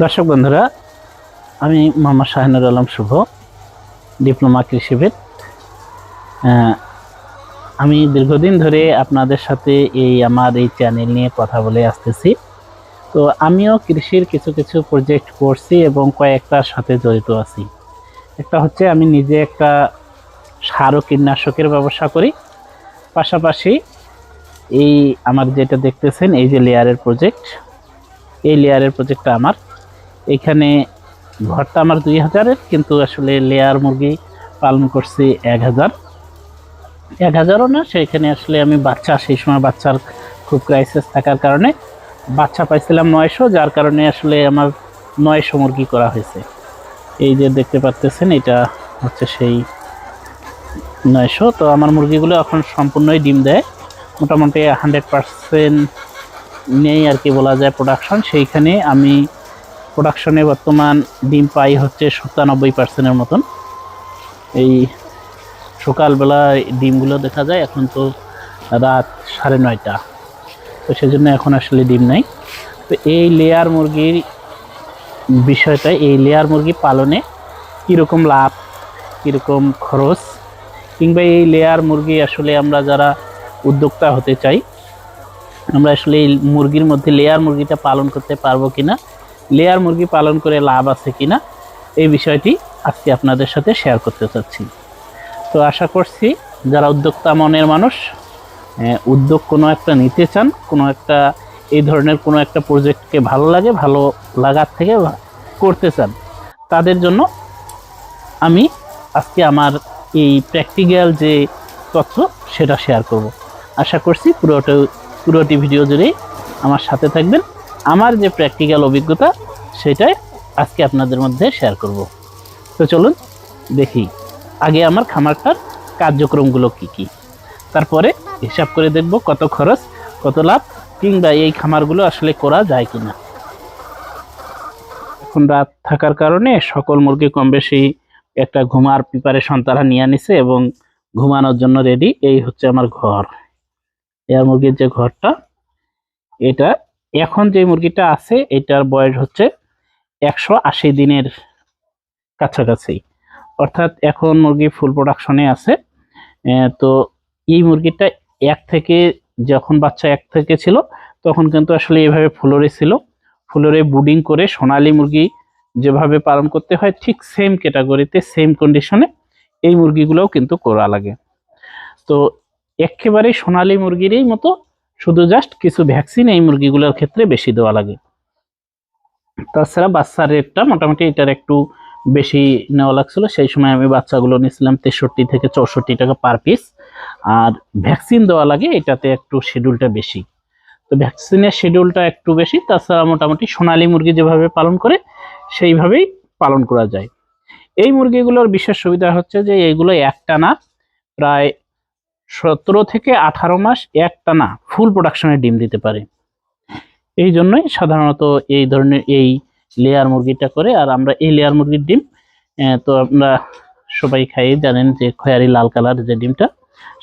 দর্শক বন্ধুরা, আমি মোহাম্মদ শাহিনুর আলম শুভ, ডিপ্লোমা কৃষিবিদ আমি দীর্ঘদিন ধরে আপনাদের সাথে এই আমার এই চ্যানেল নিয়ে কথা বলে আসতেছি। তো আমিও কৃষির কিছু কিছু প্রজেক্ট করছি এবং কয়েকটার সাথে জড়িত আছি। একটা হচ্ছে আমি নিজে একটা সার ও কীটনাশকের ব্যবসা করি। পাশাপাশি এই আমার যেটা দেখতেছেন, এই যে লেয়ারের প্রজেক্ট এই লেয়ারের প্রজেক্টটা আমার। এখানে ঘরটা আমার দুই হাজারের, কিন্তু আসলে লেয়ার মুরগি পালন করছি এক হাজার। এক হাজারও না, সেখানে আসলে আমি বাচ্চা, সেই সময় বাচ্চার খুব ক্রাইসিস থাকার কারণে বাচ্চা পাইছিলাম নয়শো, যার কারণে আসলে আমার নয়শো মুরগি করা হয়েছে। এই যে দেখতে পাচ্তেছেন এটা হচ্ছে সেই নয়শো। তো আমার মুরগিগুলো এখন সম্পূর্ণই ডিম দেয়। মোটামুটি হান্ড্রেড পারসেন্ট নেই আর কি বলা যায় প্রোডাকশন সেইখানে আমি প্রোডাকশনে বর্তমান ডিম পাই হচ্ছে সাতানব্বই পার্সেন্টের মতন। এই সকালবেলা ডিমগুলো দেখা যায়, এখন তো রাত সাড়ে নয়টা। তো সেজন্য এখন আসলে ডিম নাই। তো এই লেয়ার মুরগির বিষয়টা, এই লেয়ার মুরগি পালনে কীরকম লাভ, কীরকম খরচ, কিংবা এই লেয়ার মুরগি আসলে আমরা যারা উদ্যোক্তা হতে চাই, আমরা আসলে এই মুরগির মধ্যে লেয়ার মুরগিটা পালন করতে পারব কিনা লেয়ার মুরগি পালন করে লাভ আছে কিনা এই বিষয়টি আজকে আপনাদের সাথে শেয়ার করতে চাচ্ছি। তো আশা করছি যারা উদ্যোক্তা মনের মানুষ উদ্যোগ কোনো একটা নিতে চান, কোনো একটা, এই ধরনের কোনো একটা প্রজেক্টকে ভালো লাগে, ভালো লাগার থেকে করতে চান, তাদের জন্য আমি আজকে আমার এই প্র্যাকটিক্যাল যে তথ্য সেটা শেয়ার করব। আশা করছি পুরোটা, পুরোটি ভিডিও জুড়েই আমার সাথে থাকবেন। আমার যে প্র্যাকটিক্যাল অভিজ্ঞতা, সেটাই আজকে আপনাদের মধ্যে শেয়ার করব। তো চলুন দেখি, আগে আমার খামারটার কার্যক্রমগুলো কি কি? তারপরে হিসাব করে দেখব কত খরচ, কত লাভ, কিংবা এই খামারগুলো আসলে করা যায় কি না এখন রাত থাকার কারণে সকল মুরগি কম বেশি একটা ঘুমার প্রিপারেশন তারা নিয়ে নিছে এবং ঘুমানোর জন্য রেডি এই হচ্ছে আমার ঘর। এয়ার মুরগির যে ঘরটা, এটা এখন যে মুরগিটা আছে, এটার বয়স হচ্ছে একশো আশি দিনের কাছাকাছি। অর্থাৎ এখন মুরগি ফুল প্রোডাকশনে আছে। তো এই মুরগিটা এক থেকে, যখন বাচ্চা এক থেকে ছিল, তখন কিন্তু আসলে এইভাবে ফ্লোরে ছিল। ফ্লোরে বুডিং করে সোনালী মুরগি যেভাবে পালন করতে হয়, ঠিক সেম ক্যাটাগরিতে সেম কন্ডিশনে এই মুরগিগুলোও কিন্তু করা লাগে। তো একেবারে সোনালী মুরগিরই মতো শুধু জাস্ট কিছু ভ্যাকসিন এই মুরগিগুলোর ক্ষেত্রে বেশি দেওয়া লাগে। তাছাড়া বাচ্চার রেটটা মোটামুটি এটার একটু বেশি নেওয়া লাগছিল। সেই সময় আমি বাচ্চাগুলো নিয়েছিলাম তেষট্টি থেকে চৌষট্টি টাকা পার পিস আর ভ্যাকসিন দেওয়া লাগে, এটাতে একটু শিডিউলটা বেশি। তো ভ্যাকসিনের শিডিউলটা একটু বেশি, তাছাড়া মোটামুটি সোনালী মুরগি যেভাবে পালন করে, সেইভাবেই পালন করা যায়। এই মুরগিগুলোর বিশেষ সুবিধা হচ্ছে যে এইগুলো একটানা প্রায় সতেরো থেকে আঠারো মাস একটানা ফুল প্রোডাকশনে ডিম দিতে পারে। এই জন্যই সাধারণত এই ধরনের এই লেয়ার মুরগিটা করে, আর আমরা এই লেয়ার মুরগির ডিম তো আমরা সবাই খাই, জানেন যে খয়ারি লাল কালার যে ডিমটা,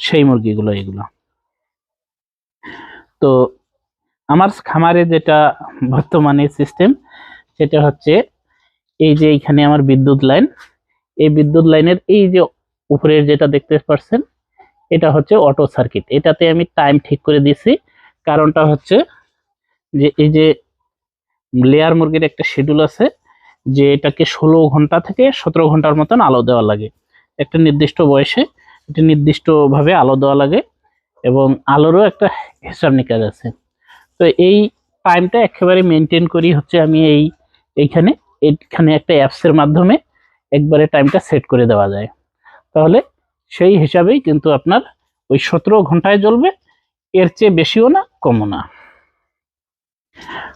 সেই মুরগিগুলো এগুলো। তো আমার খামারে যেটা বর্তমানে সিস্টেম সেটা হচ্ছে এই যে এইখানে আমার বিদ্যুৎ লাইন এই বিদ্যুৎ লাইনের এই যে উপরের যেটা দেখতে পাচ্ছেন এটা হচ্ছে অটো সার্কিট এটাতে আমি টাইম ঠিক করে দিয়েছি। কারণটা হচ্ছে যে এই যে লেয়ার মুরগির একটা শিডিউল আছে, যে এটাকে ষোলো ঘণ্টা থেকে সতেরো ঘণ্টার মতন আলো দেওয়া লাগে। একটা নির্দিষ্ট বয়সে একটা নির্দিষ্টভাবে আলো দেওয়া লাগে এবং আলোরও একটা হিসাব নিকাজ আছে। তো এই টাইমটা একেবারে মেনটেন করি হচ্ছে আমি এই, এইখানে এইখানে একটা অ্যাপসের মাধ্যমে একবারে টাইমটা সেট করে দেওয়া যায়। তাহলে সেই হিসাবেই কিন্তু আপনার ওই সতেরো ঘন্টায় জ্বলবে। এর চেয়ে বেশিও না, কমও না।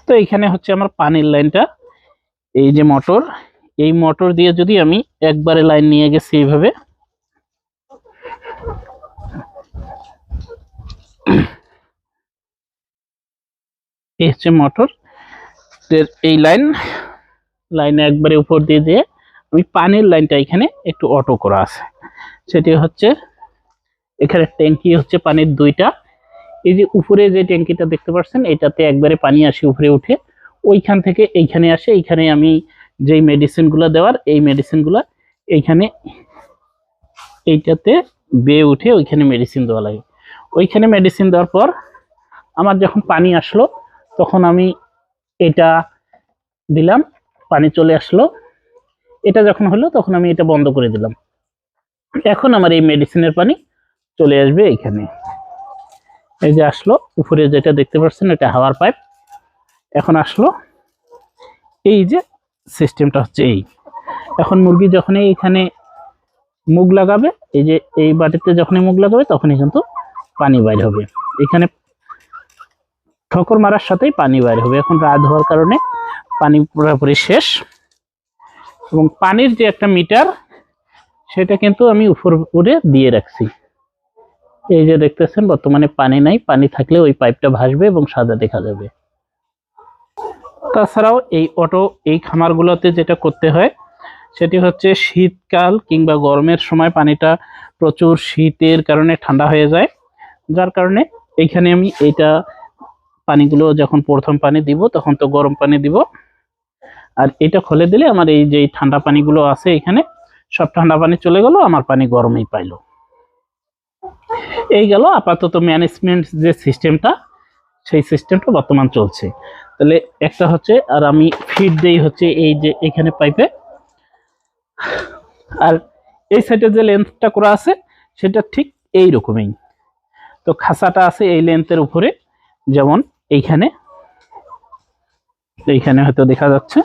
তো এইখানে হচ্ছে আমার পানির লাইনটা। এই যে মোটর, এই মোটর দিয়ে যদি আমি একবারে লাইন নিয়ে গেছি এইভাবে। এই হচ্ছে মোটর। এই লাইন, লাইনে একবারে উপর দিয়ে দিয়ে আমি পানির লাইনটা এখানে একটু অটো করা আছে। সেটি হচ্ছে, এখানে ট্যাঙ্কি হচ্ছে পানির দুইটা। এই যে উপরে যে ট্যাঙ্কিটা দেখতে পাচ্ছেন, এটাতে একবারে পানি আসে উপরে উঠে। ওইখান থেকে এইখানে আসে, এইখানে আমি যেই মেডিসিনগুলো দেওয়ার, এই মেডিসিনগুলো এইখানে, এইটাতে বেয়ে উঠে ওইখানে মেডিসিন দেওয়া লাগে। ওইখানে মেডিসিন দেওয়ার পর আমার যখন পানি আসলো, তখন আমি এটা দিলাম, পানি চলে আসলো। এটা যখন হলো, তখন আমি এটা বন্ধ করে দিলাম। এখন আমার এই মেডিসিনের পানি চলে আসবে এইখানে। এই যে আসলো, উপরে যেটা দেখতে পাচ্ছেন, এটা হাওয়ার পাইপ। এখন আসলো, এই যে সিস্টেমটা হচ্ছে এই। এখন মুরগি যখনই এখানে মুখ লাগাবে, এই যে এই বাটিতে যখনই মুখ লাগাবে, তখনই কিন্তু পানি বাইর হবে। এখানে ঠোকর মারার সাথেই পানি বাইর হবে। এখন রাত হওয়ার কারণে পানি পুরোপুরি শেষ। এবং পানির যে একটা মিটার, সেটা কিন্তু আমি উপর উপরে দিয়ে রাখছি। এই যে দেখতেছেন, বর্তমানে পানি নাই, পানি থাকলে ওই পাইপটা ভাসবে এবং সাদা দেখা যাবে। তাছাড়াও এই অটো, এই খামারগুলোতে যেটা করতে হয়, সেটি হচ্ছে শীতকাল কিংবা গরমের সময় পানিটা প্রচুর শীতের কারণে ঠান্ডা হয়ে যায়। যার কারণে এইখানে আমি এইটা পানিগুলো যখন প্রথম পানি দিব, তখন তো গরম পানি দিব। আর এটা খুলে দিলে আমার এই যে ঠান্ডা পানিগুলো আছে এখানে, সব ঠান্ডা পানি চলে গেল, আমার পানি গরমই পাইলো। এই গেল আপাতত ম্যানেজমেন্ট যে সিস্টেমটা সেই সিস্টেমটা বর্তমান চলছে। তাহলে একটা হচ্ছে, আর আমি ফিড দেই হচ্ছে এই যে এখানে পাইপে আর এই সাইডে যে লেন্থটা করা আছে, সেটা ঠিক এই রকমই তো খাসাটা আছে এই লেন্থের উপরে, যেমন এইখানে। এইখানে হয়তো দেখা যাচ্ছে।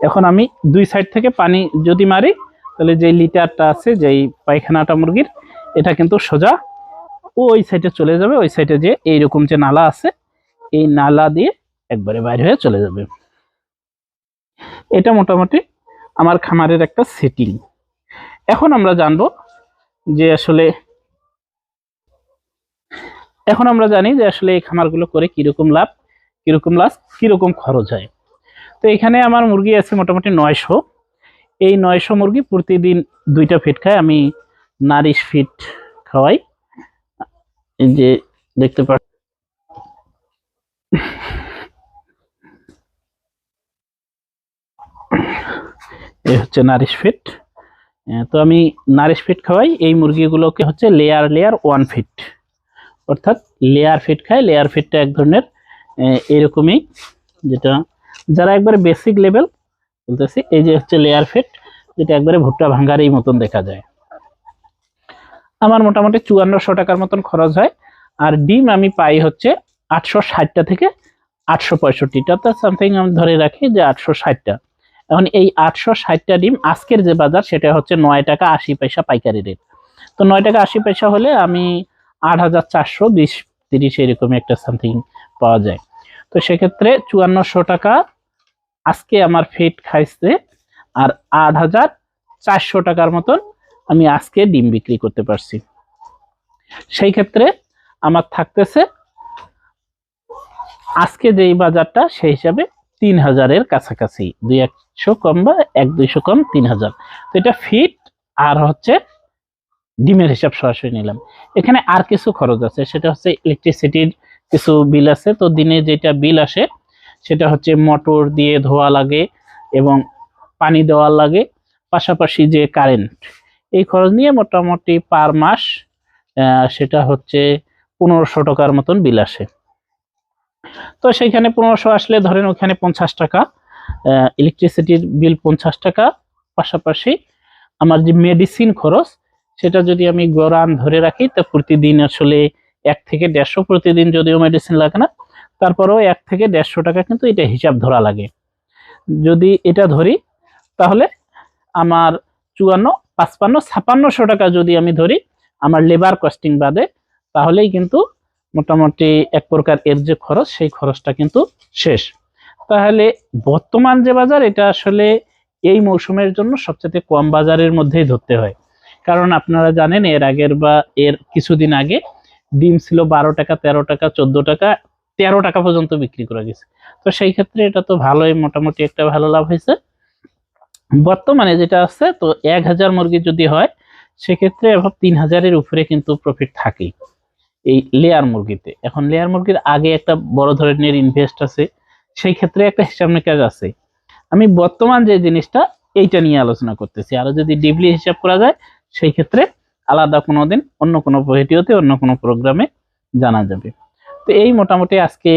এখন আমি দুই সাইড থেকে পানি যদি মারি, তাহলে যে লিটারটা আছে, যেই পায়খানাটা মুরগির, এটা কিন্তু সোজা ওই সাইডে চলে যাবে। ওই সাইডে যে এইরকম যে নালা আছে, এই নালা দিয়ে একবারে বাইরে হয়ে চলে যাবে। এটা মোটামুটি আমার খামারের একটা সেটিং এখন আমরা জানব যে আসলে, এখন আমরা জানি যে আসলে এই খামারগুলো করে কীরকম লাভ কীরকম লাভ কীরকম খরচ হয়। তো এখানে আমার মুরগি আছে মোটামুটি নয়শো। এই নয়শো মুরগি প্রতিদিন দুইটা ফিট খায়, আমি নারিশ ফিট খাওয়াই। এই যে দেখতে এই হচ্ছে নারিশ ফিট তো আমি নারিশ ফিট খাওয়াই। এই মুরগিগুলোকে হচ্ছে লেয়ার লেয়ার ওয়ান ফিট অর্থাৎ লেয়ার ফিট খায়। লেয়ার ফিটটা এক ধরনের এরকমই, যেটা যারা একবারে বেসিক লেভেল বলতেছি, এই যে হচ্ছে লেয়ার ফিট যেটা একবারে ভুট্টা ভাঙ্গারই মতন দেখা যায়। আমার মোটামুটি চুয়ান্নশো টাকার মতন খরচ হয়। আর ডিম আমি পাই হচ্ছে আটশো ষাটটা থেকে আটশো পঁয়ষট্টিটা। অর্থাৎ সামথিং আমি ধরে রাখি যে আটশো ষাটটা। এখন এই আটশো ষাটটা ডিম আজকের যে বাজার, সেটা হচ্ছে নয় টাকা আশি পয়সা পাইকারি রেট তো নয় টাকা আশি পয়সা হলে আমি আট হাজার চারশো বিশ তিরিশ এরকম একটা সামথিং পাওয়া যায়। তো সেক্ষেত্রে চুয়ান্নশো টাকা আজকে আমার ফিট খাইছে আর আট হাজার চারশো টাকার মতন আমি আজকে ডিম বিক্রি করতে পারছি। সেই ক্ষেত্রে আমার থাকতেছে আজকে যেই বাজারটা, সেই হিসাবে তিন হাজারের কাছাকাছি। দুই একশো কম বা এক দুইশো কম তিন হাজার। তো এটা ফিট আর হচ্ছে ডিমের হিসাব সরাসরি নিলাম। এখানে আর কিছু খরচ আছে, সেটা হচ্ছে ইলেকট্রিসিটির কিছু বিল আছে। তো দিনে যেটা বিল আসে সেটা হচ্ছে মোটর দিয়ে ধোয়া লাগে এবং পানি দেওয়া লাগে, পাশাপাশি যে কারেন্ট এই খরচ নিয়ে মোটামুটি পার মাস সেটা হচ্ছে পনেরোশো টাকার মতন বিল আসে। তো সেইখানে পনেরোশো আসলে ধরেন ওখানে পঞ্চাশ টাকা ইলেকট্রিসিটির বিল পঞ্চাশ টাকা, পাশাপাশি আমার যে মেডিসিন খরচ, সেটা যদি আমি গড়ান ধরে রাখি, তা প্রতিদিন আসলে এক থেকে দেড়শো প্রতিদিন যদিও মেডিসিন লাগে না তারপরেও এক থেকে দেড়শো টাকা কিন্তু এটা হিসাব ধরা লাগে। যদি এটা ধরি, তাহলে আমার চুয়ান্ন, পাঁচপান্ন, ছাপান্নশো টাকা যদি আমি ধরি, আমার লেবার কস্টিং বাদে, তাহলেই কিন্তু মোটামুটি এক প্রকার এর যে খরচ, সেই খরচটা কিন্তু শেষ। তাহলে বর্তমান যে বাজার, এটা আসলে এই মৌসুমের জন্য সবচেয়ে কম বাজারের মধ্যেই ধরতে হয়। কারণ আপনারা জানেন, এর আগের বা এর কিছুদিন আগে ডিম ছিল বারো টাকা, তেরো টাকা, চোদ্দ টাকা তেরো টাকা পর্যন্ত বিক্রি করা গেছে। তো সেই ক্ষেত্রে এটা তো ভালোই, মোটামুটি একটা ভালো লাভ হয়েছে। বর্তমানে যেটা আছে, তো এক হাজার মুরগি যদি হয়, সেক্ষেত্রে এবার তিন হাজারের উপরে কিন্তু প্রফিট থাকেই এই লেয়ার মুরগিতে। এখন লেয়ার মুরগির আগে একটা বড় ধরনের ইনভেস্ট আছে, সেই ক্ষেত্রে একটা হিসাব নিকাশ আছে। আমি বর্তমান যে জিনিসটা, এইটা নিয়ে আলোচনা করতেছি। আরও যদি ডিপলি হিসাব করা যায়, সেই ক্ষেত্রে আলাদা কোনো দিন অন্য কোনো ভিডিওতে অন্য কোনো প্রোগ্রামে জানা যাবে। তো এই মোটামুটি আজকে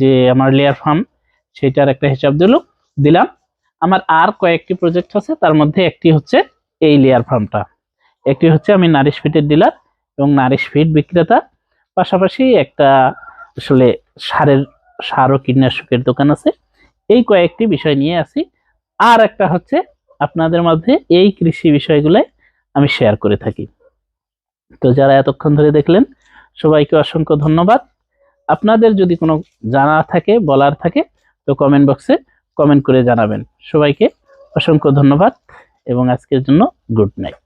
যে আমার লেয়ার ফার্ম সেটার একটা হিসাব দিল দিলাম। আমার আর কয়েকটি প্রজেক্ট আছে, তার মধ্যে একটি হচ্ছে এই লেয়ার ফার্মটা একটি হচ্ছে আমি নারিশ ফিটের ডিলার এবং নারিশ ফিট বিক্রেতা। পাশাপাশি একটা আসলে সারের, সার ও কীটনাশকের দোকান আছে। এই কয়েকটি বিষয় নিয়ে আসি। আর একটা হচ্ছে আপনাদের মধ্যে এই কৃষি বিষয়গুলো আমি শেয়ার করে থাকি। তো যারা এতক্ষণ ধরে দেখলেন, সবাইকে অসংখ্য ধন্যবাদ। আপনাদের যদি কোনো জানা থাকে, বলার থাকে, তো কমেন্ট বক্সে কমেন্ট করে জানাবেন। সবাইকে অসংখ্য ধন্যবাদ এবং আজকের জন্য গুড নাইট